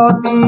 নদী